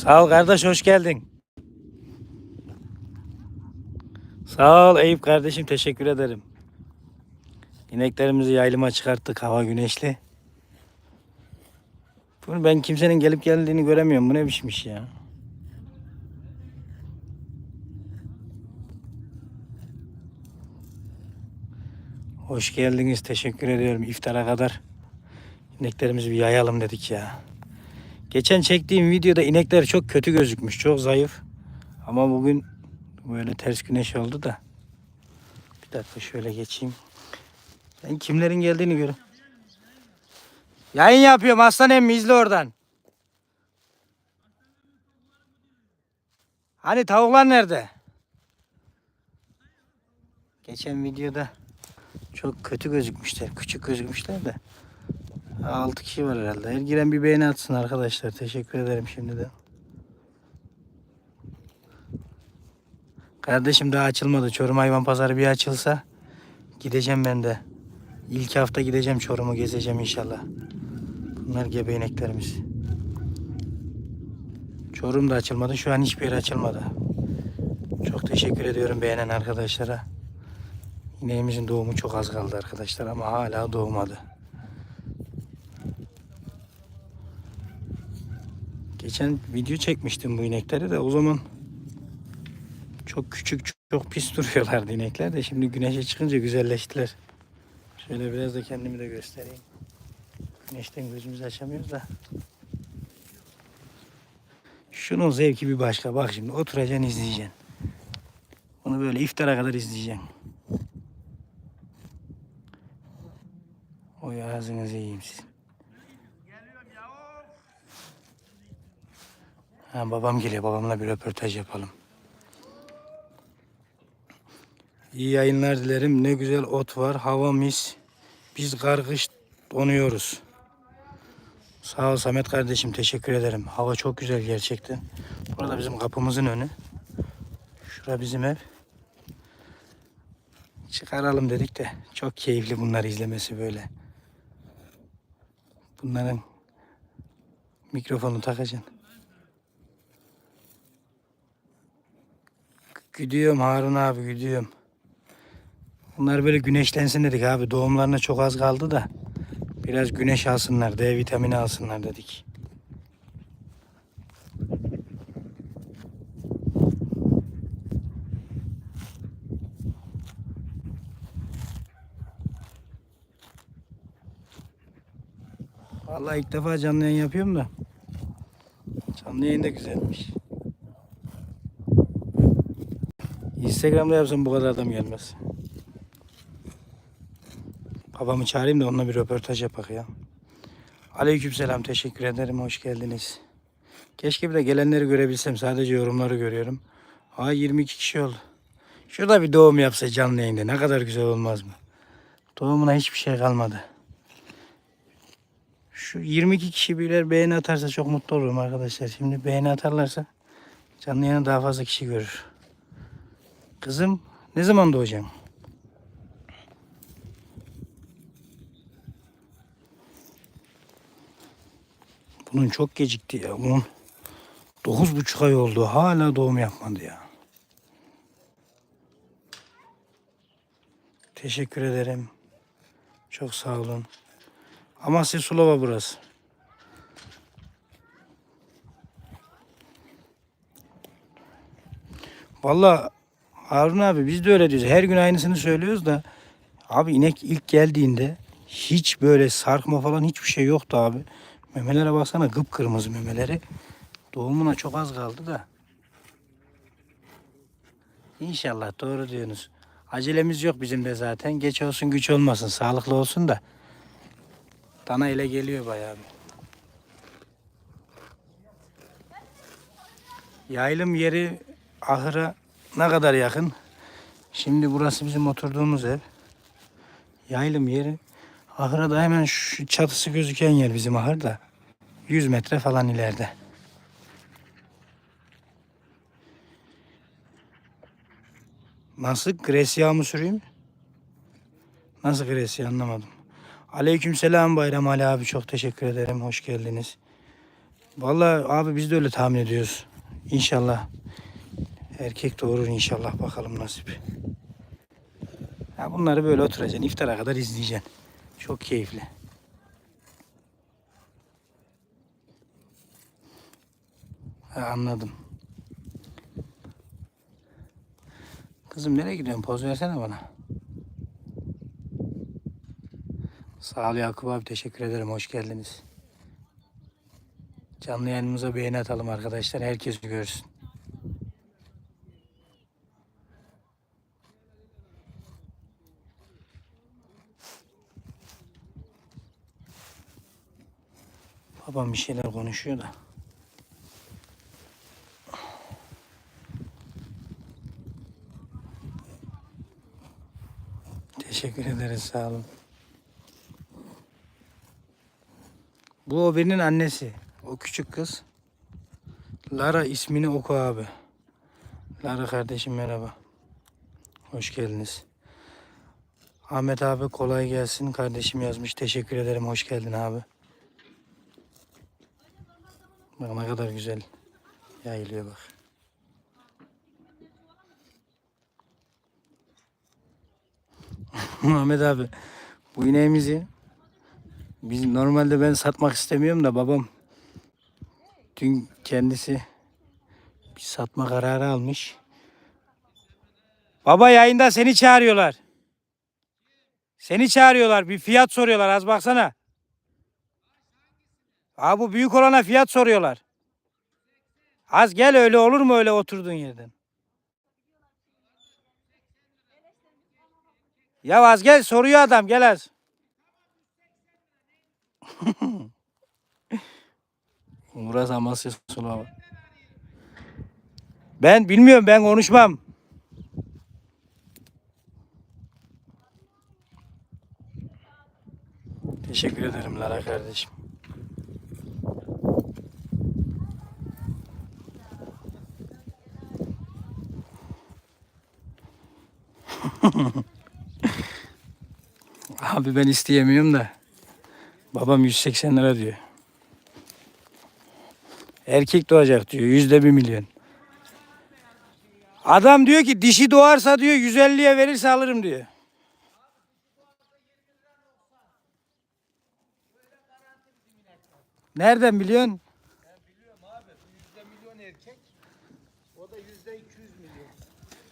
Sağ ol kardeş hoş geldin. Sağ ol Eyüp kardeşim teşekkür ederim. İneklerimizi yaylıma çıkarttık hava güneşli. Bunu ben kimsenin gelip geldiğini göremiyorum. Bu ne biçim iş ya? Hoş geldiniz. Teşekkür ediyorum. İftara kadar ineklerimizi bir yayalım dedik ya. Geçen çektiğim videoda inekler çok kötü gözükmüş. Çok zayıf. Ama bugün böyle ters güneş oldu da. Bir dakika şöyle geçeyim. Ben kimlerin geldiğini görün. Yayın yapıyorum aslan emmi izle oradan. Hani tavuklar nerede? Geçen videoda çok kötü gözükmüşler. Küçük gözükmüşler de. 6 kişi var herhalde. Her giren bir beğeni atsın arkadaşlar. Teşekkür ederim şimdiden. Kardeşim daha açılmadı. Çorum Hayvan Pazarı bir açılsa gideceğim ben de. İlk hafta gideceğim Çorum'u gezeceğim inşallah. Bunlar gebe ineklerimiz. Çorum da açılmadı. Şu an hiçbir yer açılmadı. Çok teşekkür ediyorum beğenen arkadaşlara. İneğimizin doğumu çok az kaldı arkadaşlar ama hala doğmadı. Geçen video çekmiştim bu inekleri de o zaman çok küçük çok pis duruyorlardı inekler de şimdi güneşe çıkınca güzelleştiler. Şöyle biraz da kendimi de göstereyim. Güneşten gözümüzü açamıyoruz da. Şunun zevki bir başka. Bak şimdi oturacaksın izleyeceksin. Bunu böyle iftara kadar izleyeceksin. Oy ağzınızı yiyeyim sizin. Ha, babam geliyor. Babamla bir röportaj yapalım. İyi yayınlar dilerim. Ne güzel ot var. Hava mis. Biz kargış donuyoruz. Sağ ol Samet kardeşim. Teşekkür ederim. Hava çok güzel gerçekten. Burada bizim kapımızın önü. Şura bizim ev. Çıkaralım dedik de çok keyifli bunları izlemesi böyle. Bunların mikrofonu takacaksın. Gidiyorum Harun abi gidiyorum. Bunlar böyle güneşlensin dedik abi. Doğumlarına çok az kaldı da. Biraz güneş alsınlar. D vitamini alsınlar dedik. Vallahi ilk defa canlı yayın yapıyorum da. Canlı yayın da güzelmiş. Instagram'da yapsam bu kadar adam gelmez. Babamı çağırayım da onunla bir röportaj yapak ya. Aleykümselam teşekkür ederim hoş geldiniz. Keşke bir de gelenleri görebilsem sadece yorumları görüyorum. Ha 22 kişi oldu. Şurada bir doğum yapsa canlı yayında ne kadar güzel olmaz mı? Doğumuna hiçbir şey kalmadı. Şu 22 kişi birer beğeni atarsa çok mutlu olurum arkadaşlar. Şimdi beğeni atarlarsa canlı yayını daha fazla kişi görür. Kızım ne zaman doğacaksın? Bunun çok gecikti ya. Bunun dokuz buçuk ay oldu. Hala doğum yapmadı ya. Teşekkür ederim. Çok sağ olun. Amasya Sulova burası. Vallahi Harun abi biz de öyle diyoruz. Her gün aynısını söylüyoruz da abi inek ilk geldiğinde hiç böyle sarkma falan hiçbir şey yoktu abi. Memelere baksana kıpkırmızı memeleri. Doğumuna çok az kaldı da. İnşallah doğru diyorsunuz. Acelemiz yok bizim de zaten. Geç olsun güç olmasın. Sağlıklı olsun da. Dana ile geliyor bayağı bir. Yaylım yeri ahıra ne kadar yakın? Şimdi burası bizim oturduğumuz ev. Yaylım yeri ahıra hemen şu çatısı gözüken yer bizim ahır da. 100 metre falan ileride. Nasıl? Gresya mı süreyim? Nasıl Gresya anlamadım. Aleykümselam Bayram Ali abi çok teşekkür ederim. Hoş geldiniz. Vallahi abi biz de öyle tahmin ediyoruz. İnşallah. Erkek doğurur inşallah bakalım nasip. Ya bunları böyle oturacaksın. iftara kadar izleyeceksin. Çok keyifli. Ha, anladım. Kızım nereye gidiyorsun? Poz versene bana. Sağ ol Yakup abi. Teşekkür ederim. Hoş geldiniz. Canlı yayınımıza beğeni atalım arkadaşlar. Herkes görsün. Babam bir şeyler konuşuyor da. Teşekkür ederiz sağ olun. Bu o birinin annesi. O küçük kız. Lara ismini oku abi. Lara kardeşim merhaba. Hoş geldiniz. Ahmet abi kolay gelsin. Kardeşim yazmış. Teşekkür ederim. Hoş geldin abi. Bak ne kadar güzel yayılıyor bak. Ahmet abi bu ineğimizi biz normalde ben satmak istemiyorum da babam dün kendisi bir satma kararı almış. Baba yayında seni çağırıyorlar. Seni çağırıyorlar. Bir fiyat soruyorlar. Az baksana. Abi bu büyük olana fiyat soruyorlar. Az gel öyle olur mu öyle oturduğun yerden? Ya az gel soruyor adam gel az. Burası Amasya Sulava. Ben bilmiyorum ben konuşmam. Teşekkür ederim Lara kardeşim. Abi ben isteyemiyorum da. Babam 180 lira diyor. Erkek doğacak diyor. Yüzde bir milyon. Adam diyor ki dişi doğarsa diyor 150'ye verirse alırım diyor. Nereden biliyorsun?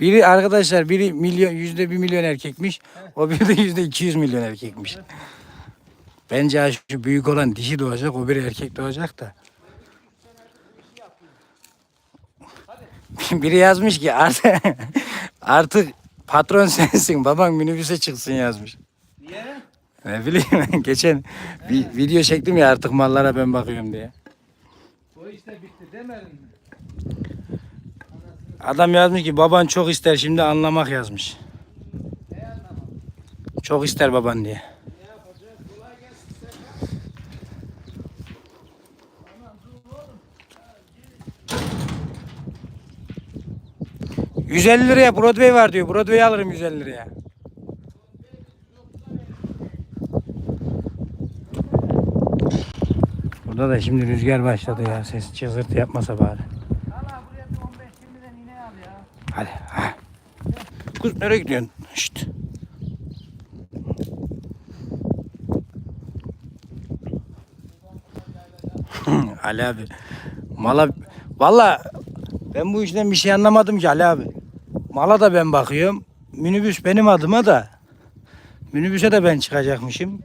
Biri arkadaşlar biri milyon yüzde bir milyon erkekmiş. O biri de yüzde 200 milyon erkekmiş. Bence şu büyük olan dişi doğacak, o biri erkek doğacak da. Biri yazmış ki artık, artık patron sensin, baban minibüse çıksın yazmış. Niye? Ne bileyim geçen bir video çektim ya artık mallara ben bakıyorum diye. O işte bitti demedin mi? Adam yazmış ki baban çok ister şimdi anlamak yazmış. Çok ister baban diye. Ne yapacağız? Kolay gelsin Serkan. 150 liraya Broadway var diyor. Broadway alırım 150 liraya. Burada da şimdi rüzgar başladı ya. Ses çığırtı yapmasa bari. Al abi buraya bir 15-20'den iğne al ya. Hadi. Ha. Kız nereye gidiyorsun? Şşt. Ali abi. Mala valla ben bu işten bir şey anlamadım ki Ali abi. Mala da ben bakıyorum. Minibüs benim adıma da. Minibüse de ben çıkacakmışım.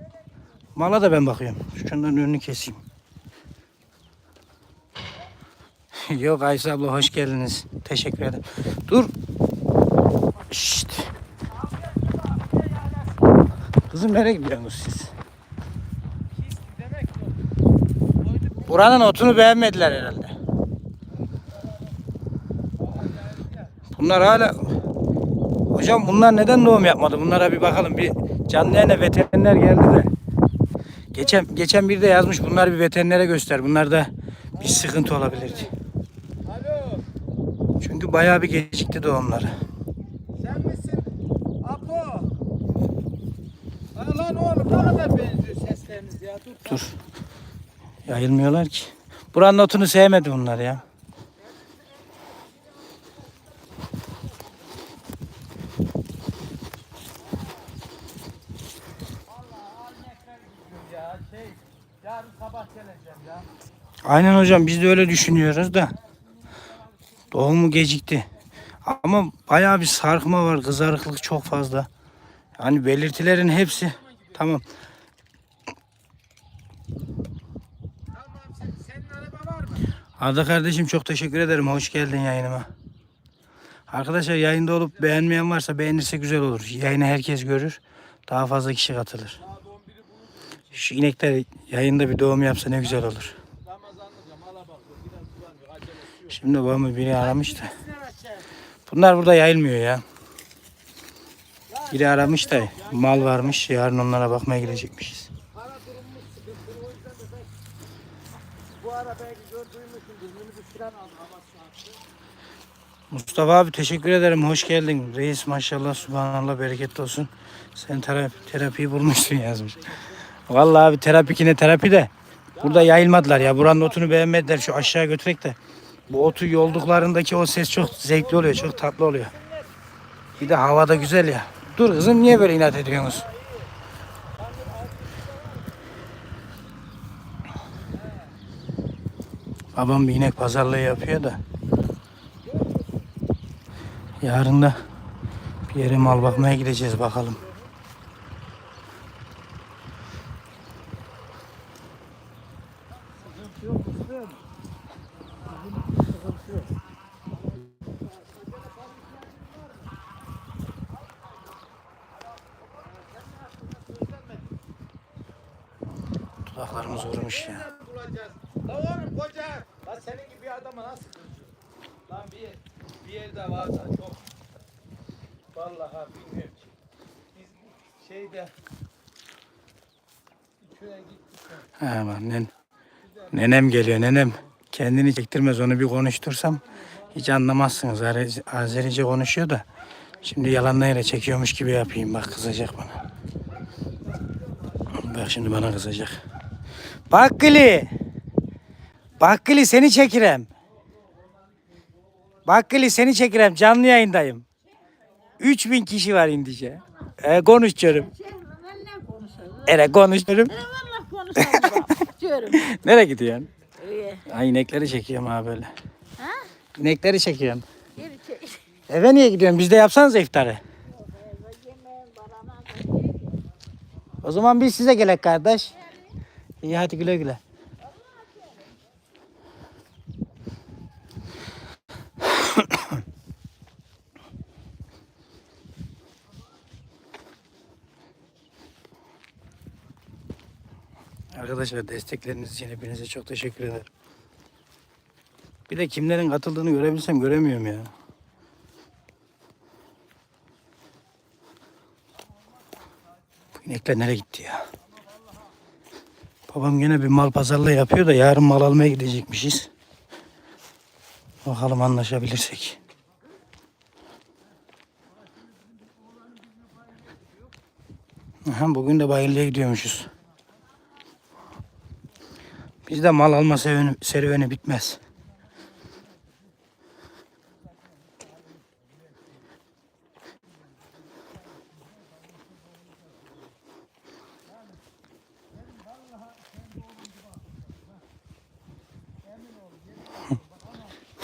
Mala da ben bakıyorum. Şunların önünü keseyim. Yok Ayşe abla hoş geldiniz. Teşekkür ederim. Dur. Şşt. Kızım nereye gidiyorsunuz siz? Buranın otunu beğenmediler herhalde. Bunlar hala... Hocam bunlar neden doğum yapmadı? Bunlara bir bakalım. Bir canlı yayına veteriner geldi de. Geçen geçen bir de yazmış bunlar bir veterinere göster. Bunlarda bir sıkıntı olabilir diye. Alo. Çünkü bayağı bir gecikti doğumları. Sen misin? Apo. Ha lan oğlum ne kadar benziyor sesleriniz ya. Dur. Dur. Yayılmıyorlar ki. Buranın otunu sevmedi bunlar ya. Şey. Aynen hocam biz de öyle düşünüyoruz da. Doğumu gecikti. Ama bayağı bir sarkma var. Kızarıklık çok fazla. Yani belirtilerin hepsi tamam. Arda kardeşim çok teşekkür ederim. Hoş geldin yayınıma. Arkadaşlar yayında olup beğenmeyen varsa beğenirse güzel olur. Yayını herkes görür. Daha fazla kişi katılır. Şu inekler yayında bir doğum yapsa ne güzel olur. Ramazanlıca mala bak. Biraz kullanmıyor. Acelesi yok. Şimdi babamı biri aramış da. Bunlar burada yayılmıyor ya. Biri aramış da mal varmış. Yarın onlara bakmaya gidecekmişiz. Mustafa abi teşekkür ederim. Hoş geldin. Reis maşallah subhanallah bereketli olsun. Sen terapi, terapiyi bulmuşsun yazmış. Vallahi abi terapi yine terapi de. Burada yayılmadılar ya. Buranın otunu beğenmediler. Şu aşağı götürek de. Bu otu yolduklarındaki o ses çok zevkli oluyor. Çok tatlı oluyor. Bir de havada güzel ya. Dur kızım niye böyle inat ediyorsunuz? Babam bir inek pazarlığı yapıyor da. Yarın da bir yere mal bakmaya gideceğiz bakalım. Dudaklarımız vurmuş ya. La oğlum koca. La senin gibi bir adama nasıl kıracağız? Lan bir, bir yerde varsa çok. Vallahi bilmiyorum ki. Biz şeyde bak nen, nenem geliyor nenem. Kendini çektirmez onu bir konuştursam hiç anlamazsınız. Azeri- Azerice konuşuyor da. Şimdi yalanlarıyla çekiyormuş gibi yapayım. Bak kızacak bana. Bak şimdi bana kızacak. Bakkali. Bakkali seni çekirem. Bakkali seni çekirem. Canlı yayındayım. 3000 kişi var indice. E, konuş diyorum. Valla konuşalım. Ere konuş diyorum. Valla konuşalım. Diyorum. Nereye gidiyorsun? Ay inekleri çekiyorum ha böyle. Ha? İnekleri çekiyorum. Geri çek. Eve niye gidiyorsun? Biz de yapsanız iftarı. O zaman biz size gelek kardeş. İyi hadi güle güle. Arkadaşlar destekleriniz için hepinize çok teşekkür ederim. Bir de kimlerin katıldığını görebilsem göremiyorum ya. Bu inekler nereye gitti ya? Babam yine bir mal pazarlığı yapıyor da yarın mal almaya gidecekmişiz. Bakalım anlaşabilirsek. Aha, bugün de Bayırlı'ya gidiyormuşuz. Bizde mal alma serüveni bitmez.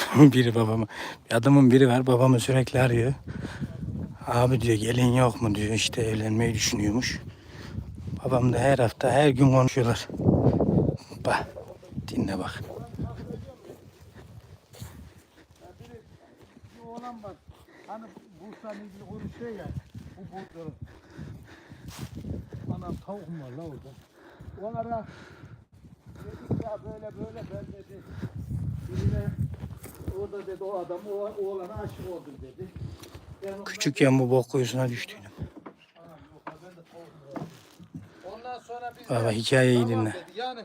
biri babamı. Adamın biri var babamı sürekli arıyor. Abi diyor gelin yok mu diyor işte evlenmeyi düşünüyormuş. Babam da her hafta her gün konuşuyorlar. Bak dinle bak. Hani. Anam tavukum var la. Onlara dedik ya böyle böyle ben dedi. Birine orada dedi o adam o oğlana aşık oldum dedi. Ben Küçükken bu bok kuyusuna düştüğünü. Ondan sonra biz Baba hikayeyi Tamam dinle. dedi. Yani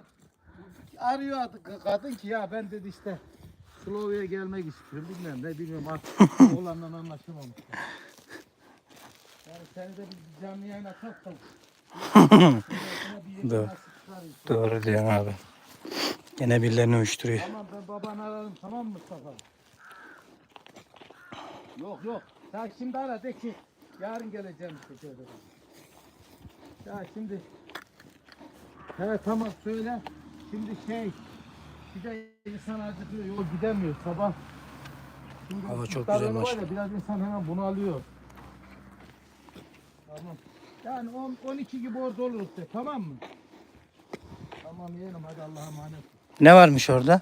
arıyor adı- kadın ki ya ben dedi işte Slovya'ya gelmek istiyorum bilmem ne bilmiyorum artık oğlanla anlaşamamış. Yani seni de bir canlı yayına. Doğru. Doğru diyorsun abi. Gene birilerini uyuşturuyor. Tamam ben babanı ararım tamam mı Mustafa? Yok yok. Sen şimdi ara de ki yarın geleceğim işte şöyle. Ya şimdi He tamam söyle. Şimdi şey bir de insan acıkıyor yol gidemiyor sabah. Şimdi Hava çok güzel ya, Biraz insan hemen bunu alıyor. Tamam. Yani 10 12 gibi orada oluruz de tamam mı? Tamam yeğenim hadi Allah'a emanet. Ne varmış orada?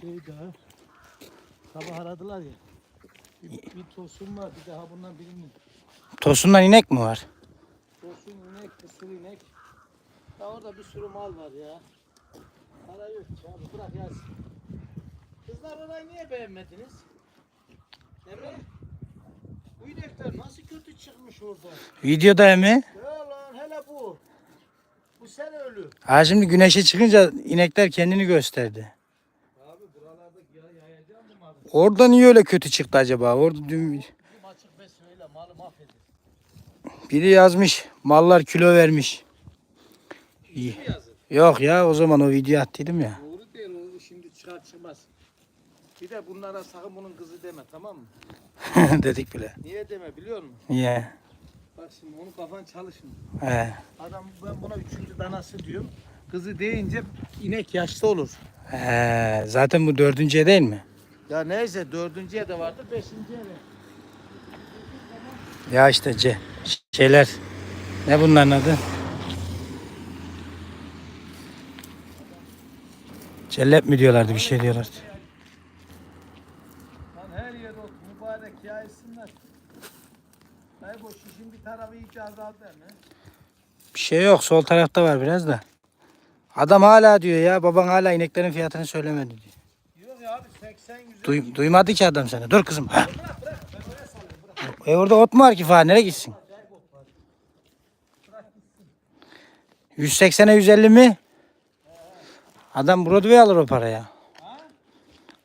Şey daha sabah aradılar ya. Bir, bir tosun var bir daha bundan birinin. Tosundan inek mi var? Tosun inek, kısır inek. Ya orada bir sürü mal var ya. Para yok abi bırak yazsın. Kızlar orayı niye beğenmediniz? Emre? Bu inekler nasıl kötü çıkmış orada? Videoda mi? Ya lan hele bu. Bu sene ölü. Ha şimdi güneşe çıkınca inekler kendini gösterdi. Abi buralarda ya- yayacağım malı. Orada niye öyle kötü çıktı acaba? Orada dün açık beslemeyle malı mahvedir. biri yazmış mallar kilo vermiş. İyi. Yok ya o zaman o video attıydım ya. Doğru değil o şimdi çıkar çıkmaz. Bir de bunlara sakın bunun kızı deme tamam mı? Dedik bile. Niye deme biliyor musun? Niye? Bak şimdi onun kafan çalışın. He. Adam ben buna üçüncü danası diyorum. Kızı deyince inek yaşlı olur. He. Zaten bu dördüncüye değil mi? Ya neyse dördüncüye de vardı beşinciye de. Ya işte C. Şeyler. Ne bunların adı? Cellep mi diyorlardı bir şey diyorlardı. Lan her yer ot mübarek yaysınlar. Ay bu şişin bir azaldı şey yok sol tarafta var biraz da. Adam hala diyor ya baban hala ineklerin fiyatını söylemedi diyor. Yok ya abi 80 100 Duy- duymadı ki adam seni. Dur kızım. Ha. E orada ot mu var ki falan? Nereye gitsin? 180'e 150 mi? Adam Broadway alır o paraya.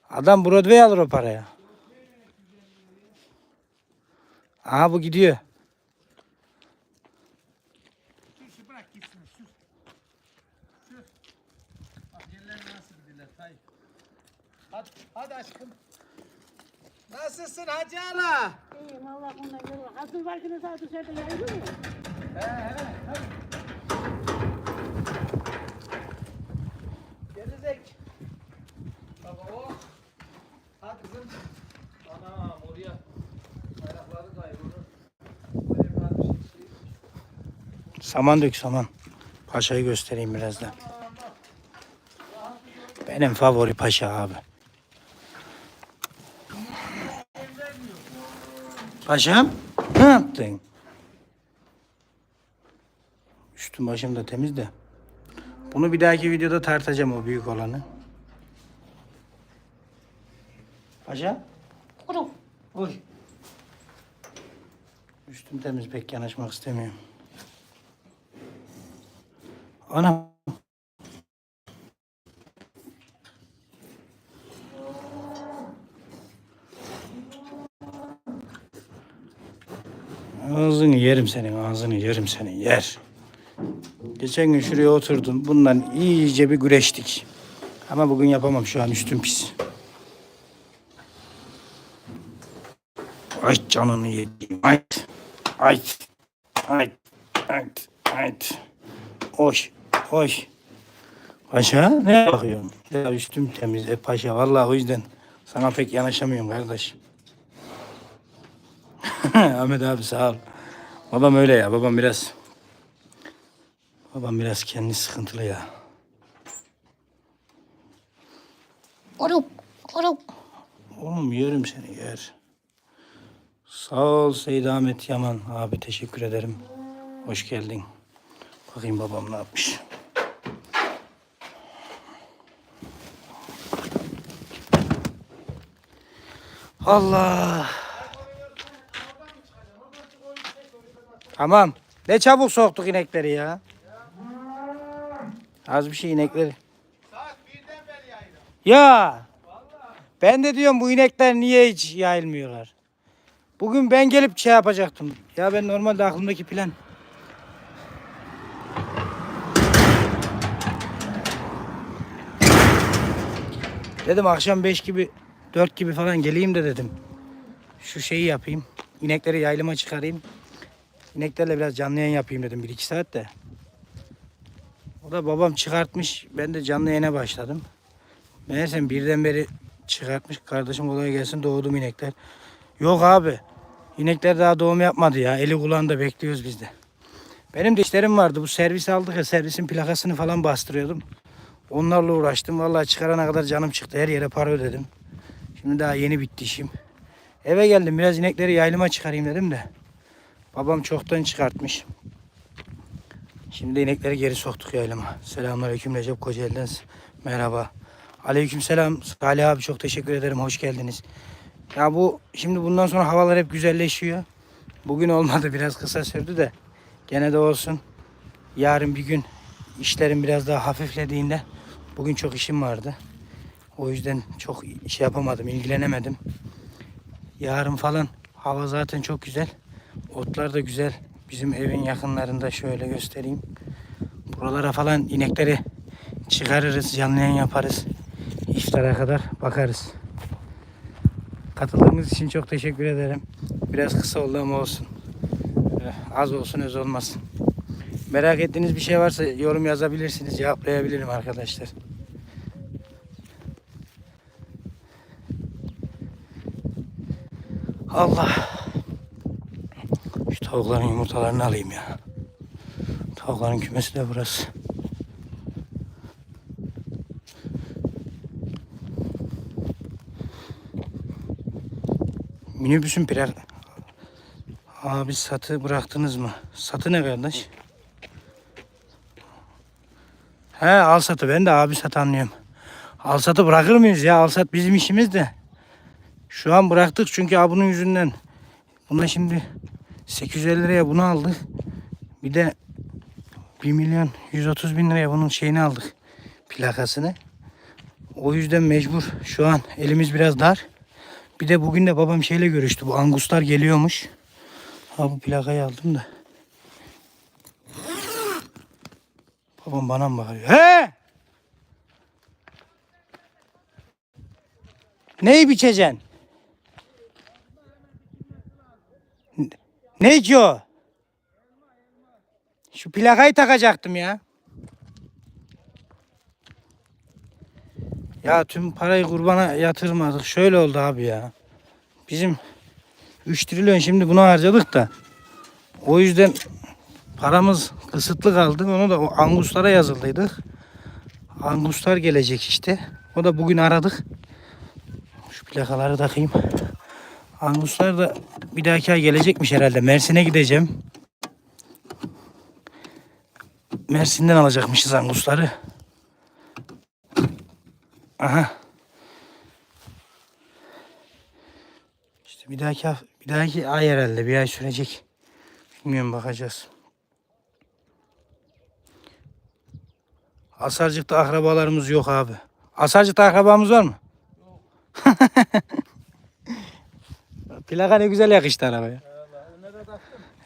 Adam Broadway alır o paraya. Aha bu gidiyor. Şu şu bırak gitsin şu. Şu. Bak yerlerine nasıl gidiyorlar Tayyip. Hadi, hadi aşkım. Nasılsın Hacı Ara? İyiyim Allah bununla görür. Hazır başını sağ dışarıda yayılır mı? He he he. Gerizek. Baba o. Hadi kızım. Anam oraya. Ayakları kaybolur. Şey. Saman dök saman. Paşayı göstereyim biraz da. Benim favori paşa abi. Paşam ne yaptın? Üstüm başım da temiz de. Bunu bir dahaki videoda tartacağım o büyük olanı. Paşa? Kuru. Vur. Üstüm temiz pek yanaşmak istemiyorum. Anam. Ağzını yerim senin, ağzını yerim senin, yer. Geçen gün şuraya oturdum, bundan iyice bir güreştik. Ama bugün yapamam şu an üstüm pis. Ay canını yediğim, ay, ay, ay, ay, ay. Hoş, hoş. Paşa ne bakıyorsun? Ya üstüm temiz e paşa. Vallahi o yüzden sana pek yanaşamıyorum kardeş. Ahmet abi sağ ol. Babam öyle ya. Babam biraz babam biraz kendi sıkıntılı ya. Kuru. Kuru. Oğlum yerim seni yer. Sağ ol Seyit Ahmet Yaman abi teşekkür ederim. Hoş geldin. Bakayım babam ne yapmış. Allah. Tamam. Ne çabuk soktuk inekleri ya. Az bir şey inekleri. Ya. Ben de diyorum bu inekler niye hiç yayılmıyorlar. Bugün ben gelip şey yapacaktım. Ya ben normalde aklımdaki plan. Dedim akşam 5 gibi 4 gibi falan geleyim de dedim. Şu şeyi yapayım. İnekleri yaylıma çıkarayım. İneklerle biraz canlı yayın yapayım dedim 1-2 saat de. O da babam çıkartmış. Ben de canlı yayına başladım. Meğersem birden beri çıkartmış. Kardeşim kolay gelsin doğdum inekler. Yok abi. İnekler daha doğum yapmadı ya. Eli kulağında bekliyoruz biz de. Benim de işlerim vardı. Bu servis aldık ya servisin plakasını falan bastırıyordum. Onlarla uğraştım. Vallahi çıkarana kadar canım çıktı. Her yere para ödedim. Şimdi daha yeni bitti işim. Eve geldim. Biraz inekleri yaylıma çıkarayım dedim de. Babam çoktan çıkartmış. Şimdi inekleri geri soktuk yaylıma. Selamünaleyküm Recep Kocaeli'den. Merhaba. Aleykümselam Salih abi çok teşekkür ederim. Hoş geldiniz. Ya bu şimdi bundan sonra havalar hep güzelleşiyor. Bugün olmadı biraz kısa sürdü de. Gene de olsun. Yarın bir gün işlerim biraz daha hafiflediğinde bugün çok işim vardı. O yüzden çok şey yapamadım, ilgilenemedim. Yarın falan hava zaten çok güzel. Otlar da güzel. Bizim evin yakınlarında şöyle göstereyim. Buralara falan inekleri çıkarırız, canlı yayın yaparız. İftara kadar bakarız. Katıldığınız için çok teşekkür ederim. Biraz kısa oldu ama olsun. Böyle Az olsun öz olmasın. Merak ettiğiniz bir şey varsa yorum yazabilirsiniz. Cevaplayabilirim arkadaşlar. Allah. Tavukların yumurtalarını alayım ya. Tavukların kümesi de burası. Minibüsün plak... Abi satı bıraktınız mı? Satı ne kardeş? He al satı ben de abi sat anlıyorum. Al satı bırakır mıyız ya? Al sat bizim işimiz de. Şu an bıraktık çünkü abi bunun yüzünden. Buna şimdi 850 liraya bunu aldık. Bir de 1 milyon 130 bin liraya bunun şeyini aldık. Plakasını. O yüzden mecbur. Şu an elimiz biraz dar. Bir de bugün de babam şeyle görüştü. Bu anguslar geliyormuş. Ha bu plakayı aldım da. Babam bana mı bakıyor? He! Neyi biçeceksin? Ne ki o? Şu plakayı takacaktım ya. Ya tüm parayı kurbana yatırmadık. Şöyle oldu abi ya. Bizim 3 trilyon şimdi buna harcadık da. O yüzden paramız kısıtlı kaldı. Onu da o anguslara yazıldıydık. Anguslar gelecek işte. O da bugün aradık. Şu plakaları takayım. Anguslar da bir dahaki ay gelecekmiş herhalde. Mersin'e gideceğim. Mersin'den alacakmışız angusları. Aha. İşte bir dahaki bir dahaki ay herhalde bir ay sürecek. Bilmiyorum bakacağız. Asarcık'ta akrabalarımız yok abi. Asarcık'ta akrabamız var mı? Plaka ne güzel yakıştı arabaya.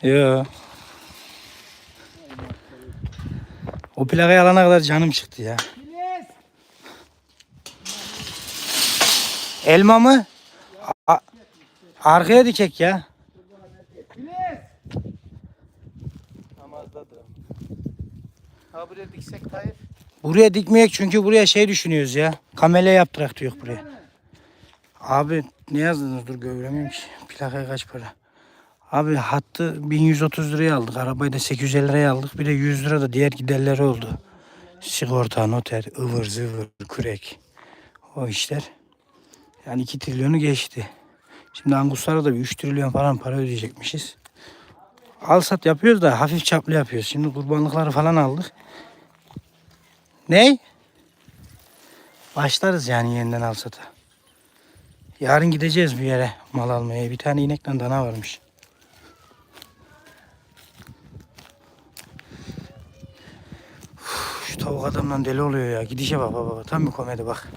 Yok. O plakayı alana kadar canım çıktı ya. Elma mı? A- arkaya dikek ya. Buraya diksek Tayyip. Buraya dikmeyek çünkü buraya şey düşünüyoruz ya. Kamele yaptırak diyor buraya. Abi ne yazdınız dur göremiyorum ki. Plakaya kaç para? Abi hattı 1130 liraya aldık. Arabayı da 850 liraya aldık. Bir de 100 lira da diğer giderleri oldu. Sigorta, noter, ıvır zıvır, kürek. O işler. Yani 2 trilyonu geçti. Şimdi Anguslara da bir 3 trilyon falan para ödeyecekmişiz. Al sat yapıyoruz da hafif çaplı yapıyoruz. Şimdi kurbanlıkları falan aldık. Ney? Başlarız yani yeniden al sata. Yarın gideceğiz bir yere mal almaya. Bir tane inekle dana varmış. Uf, şu tavuk adamdan deli oluyor ya. Gidişe bak baba. Tam bir komedi bak.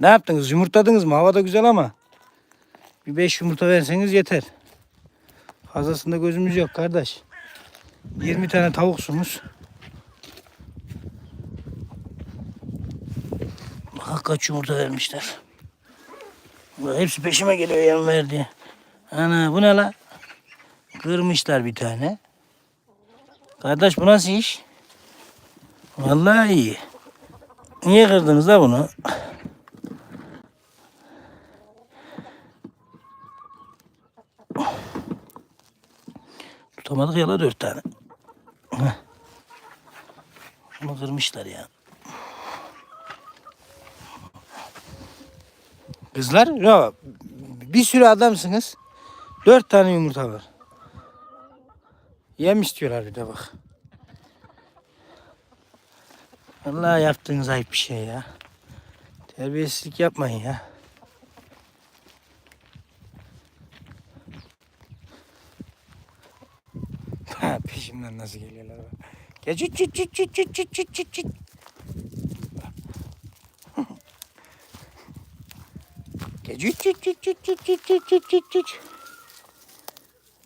Ne yaptınız? Yumurtladınız mı? Hava da güzel ama. Bir beş yumurta verseniz yeter. Fazlasında gözümüz yok kardeş. 20 tane tavuksunuz. Bak kaç yumurta vermişler. Hepsi peşime geliyor yem ver diye. Ana bu ne la? Kırmışlar bir tane. Kardeş bu nasıl iş? Vallahi iyi. Niye kırdınız da bunu? Tutamadık ya la dört tane. Bunu kırmışlar ya. Kızlar ya bir sürü adamsınız. Dört tane yumurta var. Yem istiyorlar bir de bak. Vallahi yaptığınız ayıp bir şey ya. Terbiyesizlik yapmayın ya. Peşimden nasıl geliyorlar bak. Gel çüt çüt çüt çüt çüt çüt çüt çüt çüt çüt çüt çüt çüt çüt çüt çüt.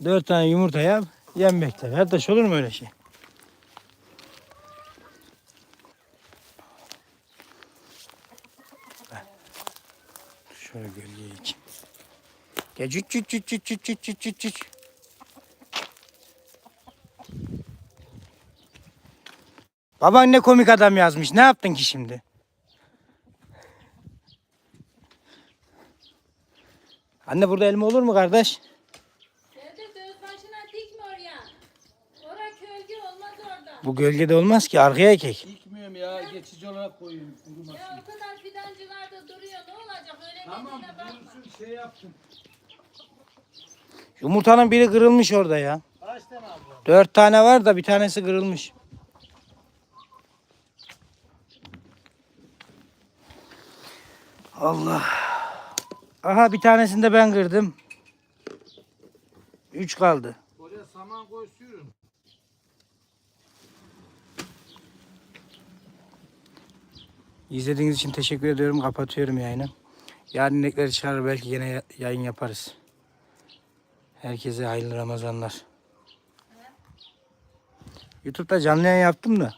Dört tane yumurta yap, yem bekle. Kardeş olur mu öyle şey? Şöyle gölgeye geçeyim. Gel çüt çüt çüt çüt çüt çüt çüt çüt çüt. Baban ne komik adam yazmış. Ne yaptın ki şimdi? Anne burada elma olur mu kardeş? Bu gölgede olmaz ki arkaya ekek. Dikmiyorum ya geçici olarak koyayım kurumasın. Ya o kadar fidancılar da duruyor. Ne olacak? Öyle Tamam dediğine bakma. dursun şey yaptım. Yumurtanın biri kırılmış orada ya. Kaç tane abla? Dört tane var da bir tanesi kırılmış. Allah. Aha bir tanesini de ben kırdım. Üç kaldı. Oraya saman koy sürün. İzlediğiniz için teşekkür ediyorum. Kapatıyorum yayını. Yarın inekleri çıkarır belki yine ya- yayın yaparız. Herkese hayırlı Ramazanlar. YouTube'da canlı yayın yaptım da